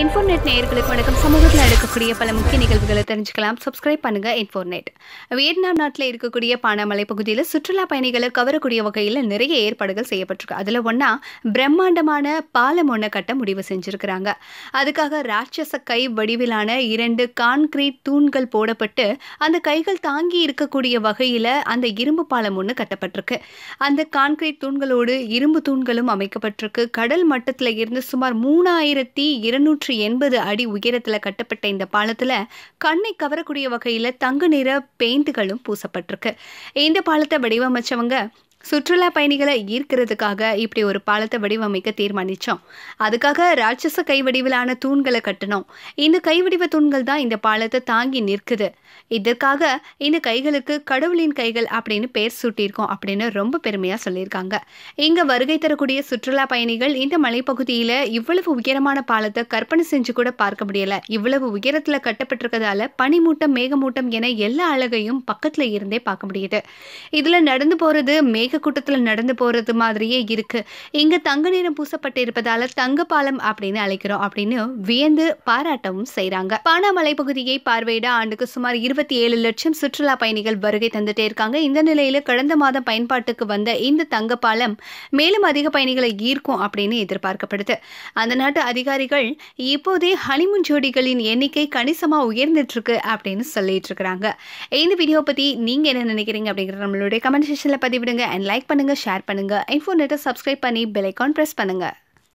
இன்ஃபோர்நெட் நேயர்களுக்கு வணக்கம். சமூகத்தில் நடக்கக்கூடிய பல முக்கிய நிகழ்வுகளை தெரிஞ்சுக்கலாம். சப்ஸ்கிரைப் பண்ணுங்க இன்ஃபோர்நெட் வியட்நாம் நாட்டில் இருக்கக்கூடிய பானாமலை பகுதியில் சுற்றுலா பயணிகளை கவரக்கூடிய வகையில் நிறைய ஏற்பாடுகள் செய்யப்பட்டிருக்கு. அதில் ஒன்றா பிரம்மாண்டமான பாலம் ஒன்றை கட்ட முடிவு செஞ்சுருக்கிறாங்க. அதுக்காக ராட்சச கை வடிவிலான இரண்டு கான்கிரீட் தூண்கள் போடப்பட்டு அந்த கைகள் தாங்கி இருக்கக்கூடிய வகையில் அந்த இரும்பு பாலம் ஒன்று கட்டப்பட்டிருக்கு. அந்த கான்கிரீட் தூண்களோடு இரும்பு தூண்களும் அமைக்கப்பட்டிருக்கு. கடல் மட்டத்தில் இருந்து சுமார் மூணாயிரத்தி இருநூற்றி எண்பது அடி உயரத்தில் கட்டப்பட்ட இந்த பாலத்தில் கண்ணை கவரக்கூடிய வகையில் தங்க நிற பெயிண்ட்டுகளும் பூசப்பட்டிருக்கு. இந்த பாலத்தை வடிவமைச்சவங்க சுற்றுலா பயணிகளை ஈர்க்கிறதுக்காக இப்படி ஒரு பாலத்தை வடிவமைக்க தீர்மானித்தோம் அதுக்காக ராட்சச கை வடிவிலான தூண்களை கட்டணும் இந்த கை வடிவ தூண்கள் தான் இந்த பாலத்தை தாங்கி நிற்குது. இதற்காக இந்த கைகளுக்கு கடவுளின் கைகள் அப்படின்னு பேர் சூட்டியிருக்கோம் அப்படின்னு ரொம்ப பெருமையாக சொல்லியிருக்காங்க. இங்கே வருகை தரக்கூடிய சுற்றுலா பயணிகள் இந்த மலைப்பகுதியில் இவ்வளவு உயரமான பாலத்தை கற்பனை செஞ்சு கூட பார்க்க முடியலை. இவ்வளவு உயரத்தில் கட்டப்பட்டிருக்கிறதால பனிமூட்டம் மேகமூட்டம் என எல்லா அழகையும் பக்கத்தில் இருந்தே பார்க்க முடியுது. இதில் நடந்து போகிறது மேகக்கூட்டத்தில் நடந்து போகிறது மாதிரியே இருக்கு. இங்கே தங்க நிறம் பூசப்பட்டு இருப்பதால் தங்க பாலம் அப்படின்னு அழைக்கிறோம் அப்படின்னு வியந்து பாராட்டவும் செய்கிறாங்க பானாமலை பகுதியை பார்வையிட ஆண்டுக்கு சுமார் இருபத்தி ஏழு லட்சம் சுற்றுலா பயணிகள் வருகை தந்துட்டே இருக்காங்க. இந்த நிலையில் கடந்த மாதம் பயன்பாட்டுக்கு வந்த இந்த தங்க பாலம் மேலும் அதிக பயணிகளை ஈர்க்கும் அப்படின்னு எதிர்பார்க்கப்படுது. அந்த நாட்டு அதிகாரிகள் இப்போதே ஹனிமூன் ஜோடிகளின் எண்ணிக்கை கணிசமாக உயர்ந்துட்டு இருக்கு அப்படின்னு சொல்லிட்டு இருக்கிறாங்க. இந்த வீடியோ பத்தி நீங்க என்ன நினைக்கிறீங்க அப்படிங்கிற நம்மளுடைய கமெண்ட் செக்ஷன்ல பதிவிடுங்க. அண்ட் லைக் பண்ணுங்க. ஷேர் பண்ணுங்க இன்ஃபோநெட்டை சப்ஸ்கிரைப் பண்ணி பெல் ஐக்கான் ப்ரெஸ் பண்ணுங்க.